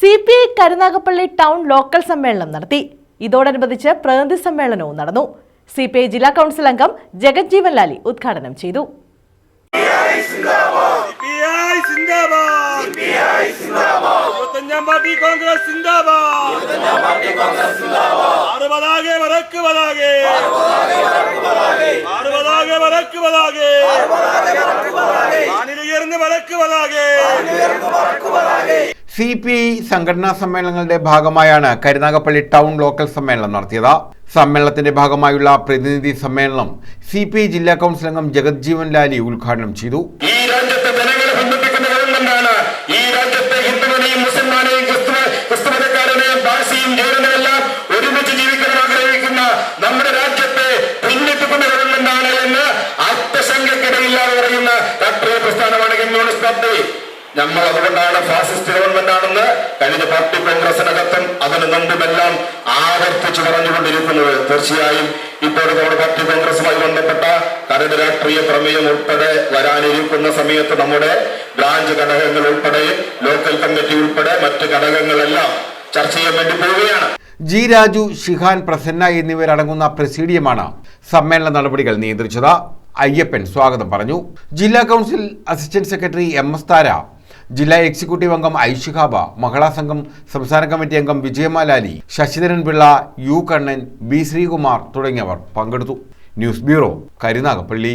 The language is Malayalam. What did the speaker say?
C P I Karunagappally town local സമ്മേളനം നടത്തി. ഇതോടനുബന്ധിച്ച് പ്രതിനിധി സമ്മേളനവും നടന്നു. സി പി ഐ ജില്ലാ കൗൺസിൽ അംഗം ജഗജ്ജീവൻ ലാലി ഉദ്ഘാടനം ചെയ്തു. സിപിഐ സി പി ഐ സംഘടനാ സമ്മേളനങ്ങളുടെ ഭാഗമായാണ് കരുനാഗപ്പള്ളി ടൗൺ ലോക്കൽ സമ്മേളനം നടത്തിയത്. സമ്മേളനത്തിന്റെ ഭാഗമായുള്ള പ്രതിനിധി സമ്മേളനം സി പി ഐ ജില്ലാ കൗൺസിൽ അംഗം ജഗജ്ജീവൻ ലാലി ഉദ്ഘാടനം ചെയ്തു. ഈ രാജ്യത്തെ ജനങ്ങളെ ഈ രാജ്യത്തെ ഒരുമിച്ച് നമ്മുടെ രാജ്യത്തെ നമ്മൾ അതുകൊണ്ടാണ് ഫാസിസ്റ്റ് ഗവൺമെന്റ് കഴിഞ്ഞ പാർട്ടി കോൺഗ്രസിനകത്തും അതിന് മുമ്പുമെല്ലാം ആവർത്തിച്ചു പറഞ്ഞുകൊണ്ടിരിക്കുന്നത് തീർച്ചയായും ഇപ്പോൾ നമ്മുടെ പാർട്ടി കോൺഗ്രസുമായി ബന്ധപ്പെട്ട കരട് രാഷ്ട്രീയ പ്രമേയം ഉൾപ്പെടെ വരാനിരിക്കുന്ന സമയത്ത് നമ്മുടെ ബ്രാഞ്ച് ഘടകങ്ങൾ ഉൾപ്പെടെ ലോക്കൽ കമ്മിറ്റി ഉൾപ്പെടെ മറ്റ് ഘടകങ്ങളെല്ലാം ചർച്ച ചെയ്യാൻ വേണ്ടി പോവുകയാണ്. ജി രാജു ഷിഹാൻ പ്രസന്ന എന്നിവരടങ്ങുന്ന പ്രസീഡിയമാണ് സമ്മേളന നടപടികൾ നിയന്ത്രിച്ചത്. അയ്യപ്പൻ സ്വാഗതം പറഞ്ഞു. ജില്ലാ council assistant secretary M S Thara ജില്ലാ എക്സിക്യൂട്ടീവ് അംഗം ഐഷിഖാബ മഹിളാ സംഘം സംസ്ഥാന കമ്മിറ്റി അംഗം വിജയമാലാലി ശശിധരൻ പിള്ള യു കണ്ണൻ ബി ശ്രീകുമാർ തുടങ്ങിയവർ പങ്കെടുത്തു. News bureau Karunagappally.